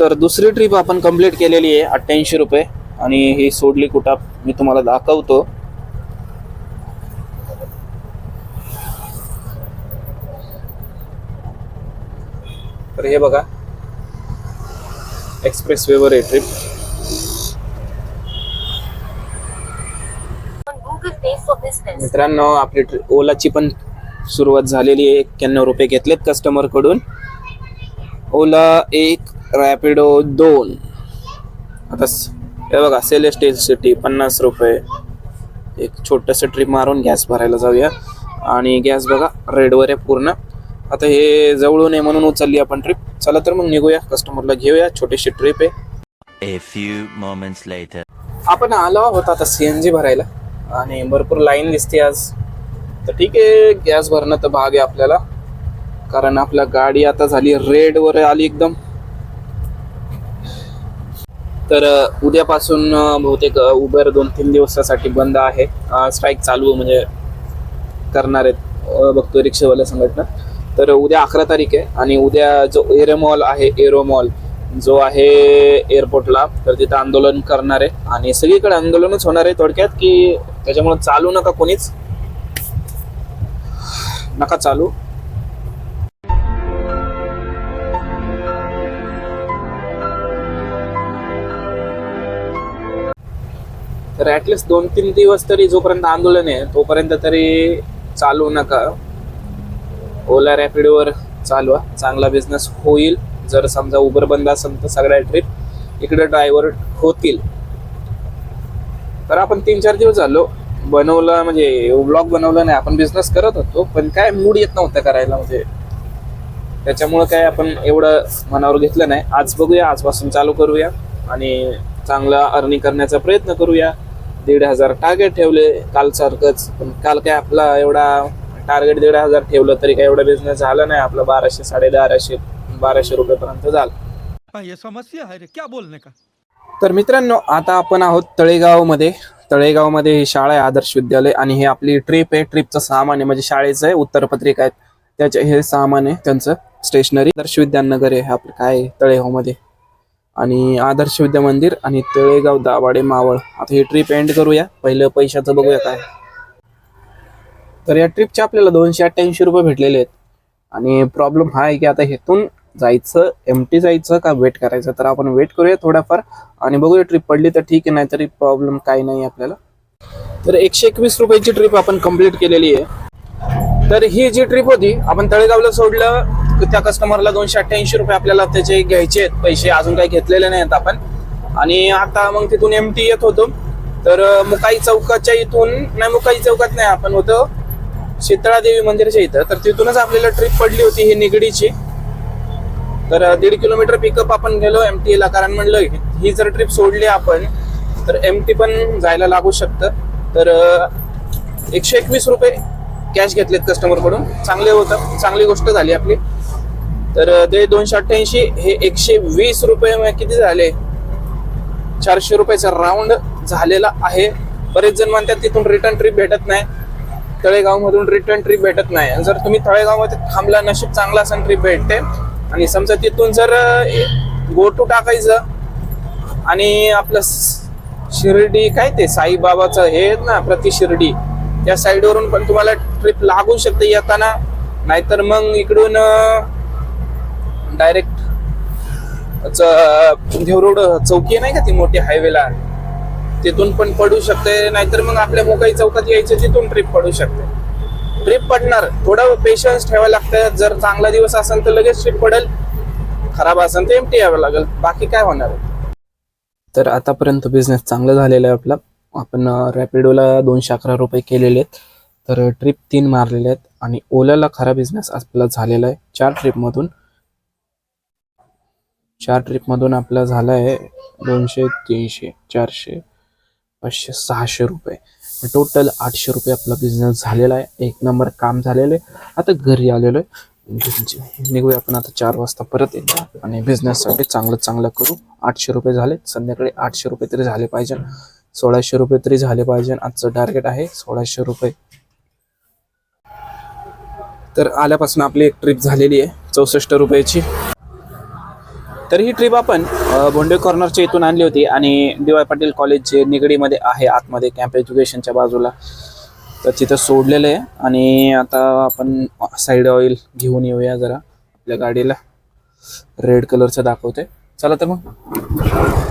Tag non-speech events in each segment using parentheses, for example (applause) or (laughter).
तर दुसरी ट्रिप आपण कंप्लीट केलेली आहे अठ्ठ्याऐंशी रुपये. आणि ही सोडली कुठं? मी तुम्हाला दाखवतो. तर हे बघा. एक्सप्रेस वेवर आहे ट्रिप मित्रांनो आपली ओलाची पण सुरुवात झालेली आहे. एक्क्याण्णव रुपये घेतलेत कस्टमरकडून. ओला एक रॅपिडो दोन. आता हे बघा सेलेस्टेल सिटी पन्नास रुपये. एक छोटंसं ट्रिप मारून गॅस भरायला जाऊया. आणि गॅस बघा रेडवर आहे पूर्ण. आता हे जवळून आहे म्हणून उचलली आपण ट्रिप चला तर मग निघूया कस्टमरला घेऊया. छोटीशी ट्रिप आहे. A few moments later. आपण आलो आहोत आता सी एन जी भरायला. आणि भरपूर लाईन दिसते आज. तर ठीक आहे गॅस भरणं तर भाग आहे आपल्याला. कारण आपल्या गाडी आता झाली रेडवर आली एकदम. तर उद्यापासून बहुतेक उबर दोन तीन दिवसासाठी बंद आहे. स्ट्राईक चालू म्हणजे करणार आहेत अ, बघतो रिक्षावाल्या संघटना. तर उद्या अकरा तारीख आहे आणि उद्या जो एरो मॉल आहे एरो मॉल जो आहे एअरपोर्टला तर तिथं आंदोलन करणार आहे. आणि सगळीकडे आंदोलनच होणार आहे थोडक्यात की त्याच्यामुळे चालू नका कोणीच. नका चालू. तर ॲटलिस्ट दोन तीन दिवस तरी जोपर्यंत आंदोलन आहे तोपर्यंत तरी चालू नका. ओला रॅपिडोवर चालवा. चांगला बिझनेस होईल. जर समजा उबर बंद असेल तर सगळ्या ट्रिप इकडे ड्रायव्हर होतील. तर आपण तीन चार दिवस झालो. बनवलं म्हणजे ब्लॉग बनवलं नाही. आपण बिझनेस करत होतो पण काय मूड येत नव्हतं करायला म्हणजे. त्याच्यामुळं काय आपण एवढं मनावर घेतलं नाही. आज बघूया आजपासून चालू करूया. आणि चांगला अर्निंग करण्याचा प्रयत्न करूया. दीड हजार टार्गेट ठेवले कालसारखंच पण काल काय आपला एवढा टार्गेट दीड हजार ठेवलं तरी काय एवढा बिझनेस झाला नाही. आपला बाराशे साडे बाराशे बाराशे रुपयेपर्यंत झाला. हाँ, समस्या है रे. क्या बोलने का? तर मित्रांनो आता आपण आहोत तळेगावमध्ये. तळेगावमध्ये ही शाळा आहे आदर्श विद्यालय. आणि हे आपली ट्रिप आहे. ट्रिपचं सामान आहे. म्हणजे शाळेचं आहे उत्तरपत्रिका आहेत. त्याचे हे सामान आहे त्यांचं स्टेशनरी आदर्श विद्यानगर आहे. आपलं काय आहे? तळेगावमध्ये. आणि आदर्श विद्या मंदिर आणि तळेगाव दाभाडे मावळ. आता ही ट्रिप एंड करूया. पहिलं पैशाचं बघूया काय. तर या ट्रिपचे आपल्याला दोनशे अठ्ठ्याऐंशी रुपये भेटलेले आहेत. आणि प्रॉब्लेम हा आहे की आता हेतून जायचं एम टी जायचं का वेट करायचं? तर आपण वेट करूया थोडाफार आणि बघूया ट्रिप पडली तर ठीक आहे नाहीतरी प्रॉब्लेम काही नाही आपल्याला. तर एकशे एकवीस रुपयाची ट्रिप आपण कंप्लीट केलेली आहे. तर ही जी ट्रिप होती आपण तळेगावला सोडलं तर त्या कस्टमरला दोनशे अठ्ठ्याऐंशी रुपये आपल्याला त्याचे घ्यायचे आहेत. पैसे अजून काही घेतलेले नाहीत आपण. आणि आता मग तिथून एम टी येत होतो. तर मुकाई चौकाच्या इथून नाही मुकाई चौकात नाही आपण होतो शीतळा देवी मंदिराच्या इथं. तर तिथूनच आपल्याला ट्रिप पडली होती ही निगडीची. तर दीड किलोमीटर पिकअप आपण गेलो एम टी ला कारण म्हणलं ही- ही जर ट्रिप सोडली आपण तर एम टी पण जायला लागू शकतं. तर एकशे एकवीस रुपये कॅश घेतलेत कस्टमरकडून चांगले होतं. चांगली गोष्ट झाली आपली. तर ते दोनशे अठ्ठ्याऐंशी हे एकशे वीस रुपये किती झाले? चारशे रुपयाचा राऊंड झालेला आहे. बरेच जण म्हणतात तिथून रिटर्न ट्रिप भेटत नाही. तळेगावमधून रिटर्न ट्रिप भेटत नाही. जर तुम्ही तळेगावमध्ये थांबला नशीब चांगला असं ट्रिप भेटते. आणि समजा तिथून जर गो टू टाकायचं आणि आपलं शिर्डी काय ते साईबाबाचं हे आहेत ना प्रति शिर्डी. या साईडवरून पण तुम्हाला ट्रिप लागू शकते येताना. नाहीतर मग इकडून डायरेक्ट देवरोड चौकी नाही का ती मोठी हायवेला तिथून पण पडू शकते. नाहीतर मग आपल्या मोकाई चौकात यायचं तिथून ट्रिप पडू शकते. ट्रिप पडणार. थोडं पेशन्स ठेवावं लागतं. जर चांगला दिवस असेल तर लगेच ट्रिप पडेल. खराब असेल तर एमटी यावं लागेल. बाकी काय होणार? तर आतापर्यंत बिझनेस चांगला झालेला आहे आपला. आपण रॅपिडोला दोनशे अकरा रुपये केलेले आहेत. तर ट्रिप तीन मारलेले आहेत आणि ओलाला खरा बिझनेस आपला झालेला आहे. चार ट्रिपमधून चार ट्रिपमधून आपला झाला आहे दोनशे तीनशे चारशे पाचशे सहाशे रुपये. टोटल आठशे रुपये आपला बिझनेस झालेला आहे. एक नंबर काम झालेलं आहे. आता घरी आलेलो आहे. निघूया आपण आता चार वाजता परत येतो आणि बिझनेससाठी चांगलं चांगलं करू. आठशे रुपये झाले. संध्याकाळी आठशे रुपये तरी झाले पाहिजे. सोळाशे रुपये तरी झाले पाहिजे आजचं टार्गेट आहे सोळाशे रुपये. तर आल्यापासून आपली एक ट्रिप झालेली आहे चौसष्ट रुपयाची. तर ही ट्रिप आपण भोंडे कॉर्नरच्या इथून आणली होती आणि डी वाय पाटील कॉलेज जे निगडीमध्ये आहे आतमध्ये कॅम्प एज्युकेशनच्या बाजूला तर तिथं सोडलेलं आहे. आणि आता आपण साईड ऑइल घेऊन येऊया जरा आपल्या गाडीला. रेड कलरचं दाखवते चला तर मग.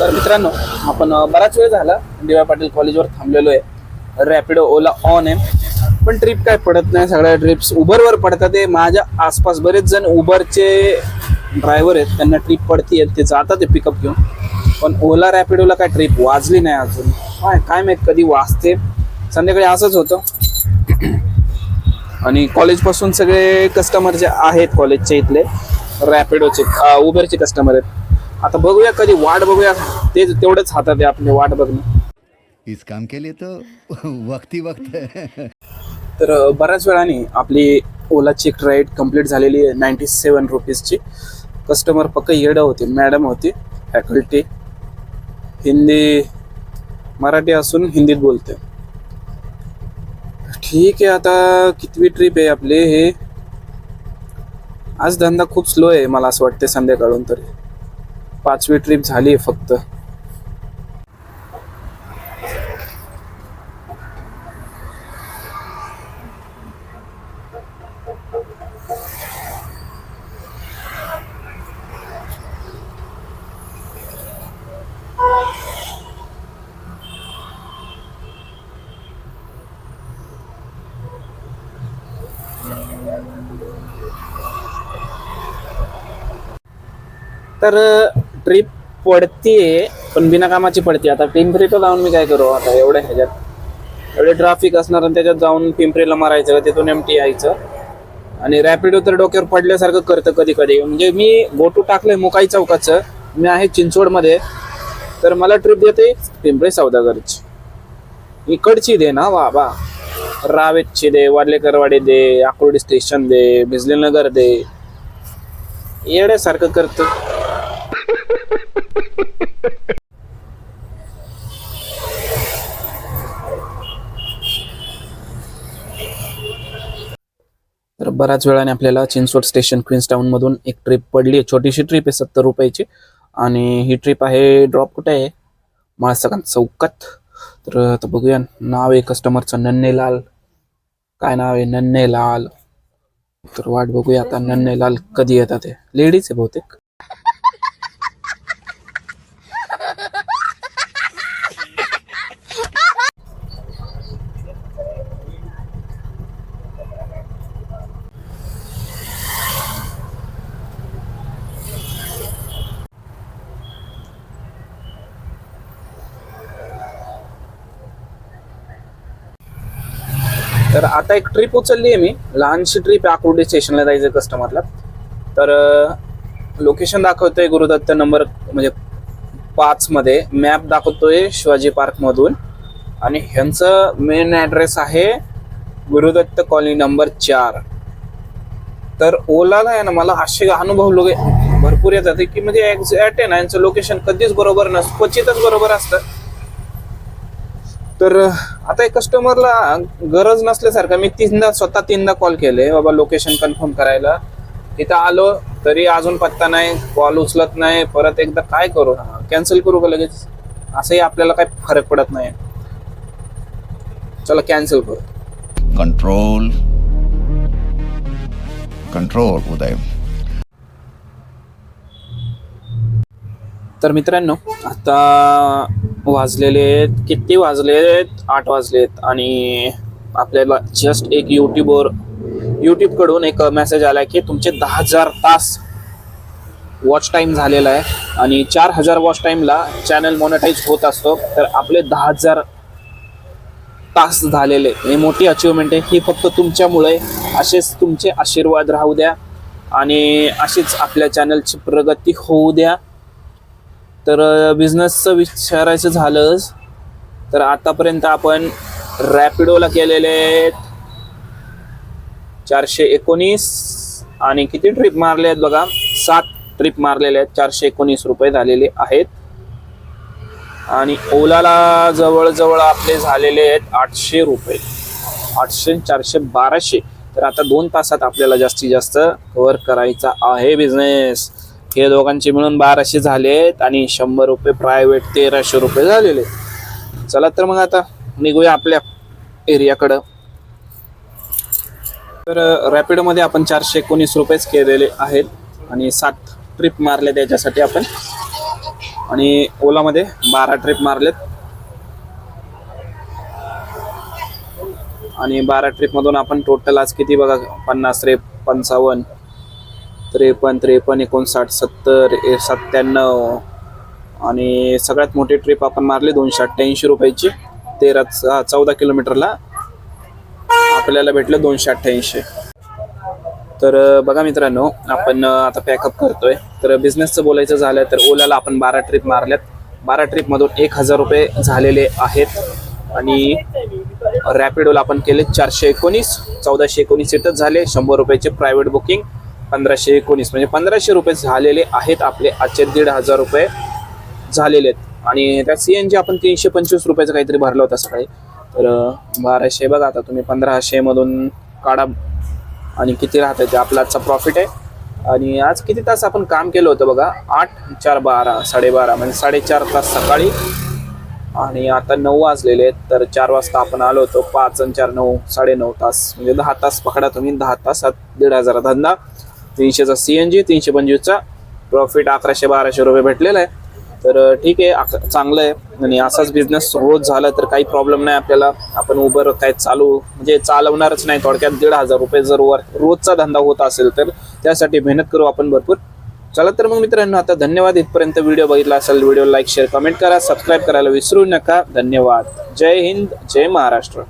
तर मित्रांनो आपण बराच वेळ झाला डी वाय पाटील कॉलेजवर थांबलेलो आहे. रॅपिडो ओला ऑन आहे. पण ट्रिप काय पडत नाही सगळ्या ट्रिप्स उबरवर पडतात ते माझ्या आसपास बरेच जण उबरचे ड्रायव्हर आहेत. त्यांना ट्रिप पडती ते जातात ते पिकअप घेऊन. पण ओला रॅपिडोला काय ट्रिप वाजली नाही अजून. काय काय माहीत कधी वाजते. संध्याकाळी असंच होतं. आणि कॉलेजपासून सगळे कस्टमर जे आहेत कॉलेजचे इथले रॅपिडोचे उबरचे कस्टमर आहेत. आता बघूया कधी वाट बघूया. ते तेवढंच हातात आहे आपले वाट बघणं. इस काम के लिए तो (laughs) वक्त वक्त है. तर बऱ्याच वेळाने आपली ओलाची एक राईड कंप्लीट झालेली आहे नाईन्टी सेवन रुपीजची कस्टमर पक्क येडं होते मॅडम होती फॅकल्टी हिंदी मराठी असून हिंदीत बोलते. ठीक आहे आता कितवी ट्रिप आहे आपली हे? आज धंदा खूप स्लो आहे मला असं वाटते संध्याकाळून तरी. पाचवी ट्रिप झाली आहे फक्त. तर ट्रिप पडतीये पण बिनाकामाची पडते आता पिंपरीला जाऊन मी काय करू? आता एवढ्या ह्याच्यात एवढे ट्रॅफिक असणार आणि त्याच्यात जाऊन पिंपरीला मारायचं तिथून एमटी यायचं. आणि रॅपिडो तर डोक्यावर पडल्यासारखं करतं कधी कधी म्हणजे मी गोटू टाकलंय मुकाई चौकाचं. मी आहे चिंचवडमध्ये. तर मला ट्रिप देते पिंपरी सौदागरची. इकडची दे ना वा वा. रावेतची दे वाडलेकरवाडी दे आकुर्डी स्टेशन दे बिजलीनगर दे. येड्यासारखं करतं. (laughs) तर बऱ्याच वेळाने आपल्याला चिंचवड स्टेशन क्वीन्स टाउन मधून एक ट्रिप पडली आहे छोटीशी ट्रिप आहे सत्तर रुपयाची. आणि ही ट्रिप आहे ड्रॉप कुठे आहे? माळसकांत चौकात. तर आता बघूया नाव आहे कस्टमरचं नन्नेलाल काय नाव आहे? नन्नेलाल तर वाट बघूया आता नन्नेलाल कधी येतात ते लेडीज आहे बहुतेक. तर आता एक ट्रिप उचलली आहे मी. लहानशी ट्रिप आहे आकुर्डी स्टेशनला जायचं कस्टमरला तर लोकेशन दाखवतोय गुरुदत्त नंबर म्हणजे पाच मध्ये. मॅप दाखवतोय शिवाजी पार्क मधून. आणि ह्यांचं मेन ऍड्रेस आहे गुरुदत्त कॉलनी नंबर चार. तर ओलाला आहे ना मला असे अनुभव लोक भरपूर येतात की म्हणजे एक्झॅक्ट आहे ना यांचं लोकेशन कधीच बरोबर नसतं क्वचितच बरोबर असतं. तर आता एक कस्टमरला गरज नसल्यासारखं मी तीनदा स्वतः तीनदा कॉल केले. बाबा लोकेशन कन्फर्म करायला. तिथं आलो तरी अजून पत्ता नाही कॉल उचलत नाही. परत एकदा काय करू? कॅन्सल करू का लगेच? असंही आपल्याला काही फरक पडत नाही. चला कॅन्सल करू. Control control Uday. तर मित्रांनो आता वाजलेले आहेत. किती आहेत? आठ वाजलेत आणि आपल्याला जस्ट एक यूट्यूबवर यूट्यूबकडून एक मेसेज आला की तुमचे दहा हजार तास वॉच टाईम झालेला आहे. आणि चार हजार वॉच टाईमला चॅनल मॉनिटाईज होत असतो. तर आपले दहा हजार तास झालेले हे मोठी अचिव्हमेंट आहे. ही फक्त तुमच्यामुळे असेच तुमचे आशीर्वाद राहू द्या. आणि अशीच आपल्या चॅनलची प्रगती होऊ द्या. तर बिझनेसचं विचारायचं झालंच. तर आतापर्यंत आपण रॅपिडोला केलेले चारशे एकोणीस आणि किती ट्रिप मारले आहेत बघा? सात ट्रिप मारलेले आहेत चारशे एकोणीस रुपये झालेले आहेत. आणि ओलाला जवळजवळ आपले झालेले आहेत आठशे रुपये. आठशे चारशे बाराशे. तर आता दोन तासात आपल्याला जास्तीत जास्त कव्हर करायचा आहे बिझनेस हे दोघांचे मिळून बाराशे झालेत आणि शंभर रुपये प्रायव्हेट तेराशे रुपये झालेले चला तर मग आता निघूया आपल्या एरियाकडं. तर रॅपिडमध्ये आपण चारशे एकोणीस रुपयेच केलेले आहेत आणि सात ट्रिप मारले त्याच्यासाठी आपण. आणि ओलामध्ये बारा ट्रिप मारलेत. आणि बारा ट्रिपमधून आपण टोटल आज किती बघा? पन्नास त्रे पंचावन्न. त्रेपन्न त्रेपन्न एकोणसाठ सत्तर सत्त्याण्णव आणि सगळ्यात मोठी ट्रिप आपण मारली दोनशे अठ्ठ्याऐंशी रुपयाची. तेरा चौदा किलोमीटरला आपल्याला भेटलं दोनशे अठ्ठ्याऐंशी. तर बघा मित्रांनो आपण आता पॅकअप करतोय. तर बिझनेसचं बोलायचं झालं तर ओलाला आपण बारा ट्रिप मारल्यात. बारा ट्रिपमधून एक हजार रुपये झालेले आहेत. आणि रॅपिडोला आपण केले चारशे एकोणीस चौदाशे एकोणीस सीटच झाले शंभर रुपयाचे प्रायव्हेट बुकिंग पंधराशे एकोणीस. म्हणजे पंधराशे रुपये झालेले आहेत आपले आजचे दीड हजार रुपये झालेले आहेत. आणि त्या सी एन जी आपण तीनशे पंचवीस रुपयाचं काहीतरी भरलं होतं सकाळी. तर बाराशे बघा आता तुम्ही पंधराशेमधून काढा आणि किती राहतं ते. आपला आजचा प्रॉफिट आहे. आणि आज किती तास आपण काम केलं होतं बघा? आठ चार बारा साडेबारा म्हणजे साडेचार तास सकाळी. आणि आता नऊ वाजलेले आहेत. तर चार वाजता आपण आलो होतो पाच आणि चार नऊ साडे नऊ तास. म्हणजे दहा तास पकडा तुम्ही. दहा तासात दीड हजार धंदा. तीनशेचा सी एन जी तीनशे पंचवीसचा प्रॉफिट अकराशे बाराशे रुपये भेटलेला आहे. तर ठीक आहे अक- चांगलं आहे. आणि असाच बिझनेस रोज झाला तर काही प्रॉब्लेम नाही आपल्याला. आपण उबर काय चालू म्हणजे चालवणारच नाही. थोडक्यात दीड हजार रुपये जर वर रोजचा धंदा होत असेल तर त्यासाठी मेहनत करू आपण भरपूर. चला तर मग मित्रांनो आता धन्यवाद. इथपर्यंत व्हिडिओ बघितला असेल व्हिडिओ लाईक शेअर कमेंट करा. सबस्क्राईब करायला विसरू नका. धन्यवाद. जय हिंद जय महाराष्ट्र.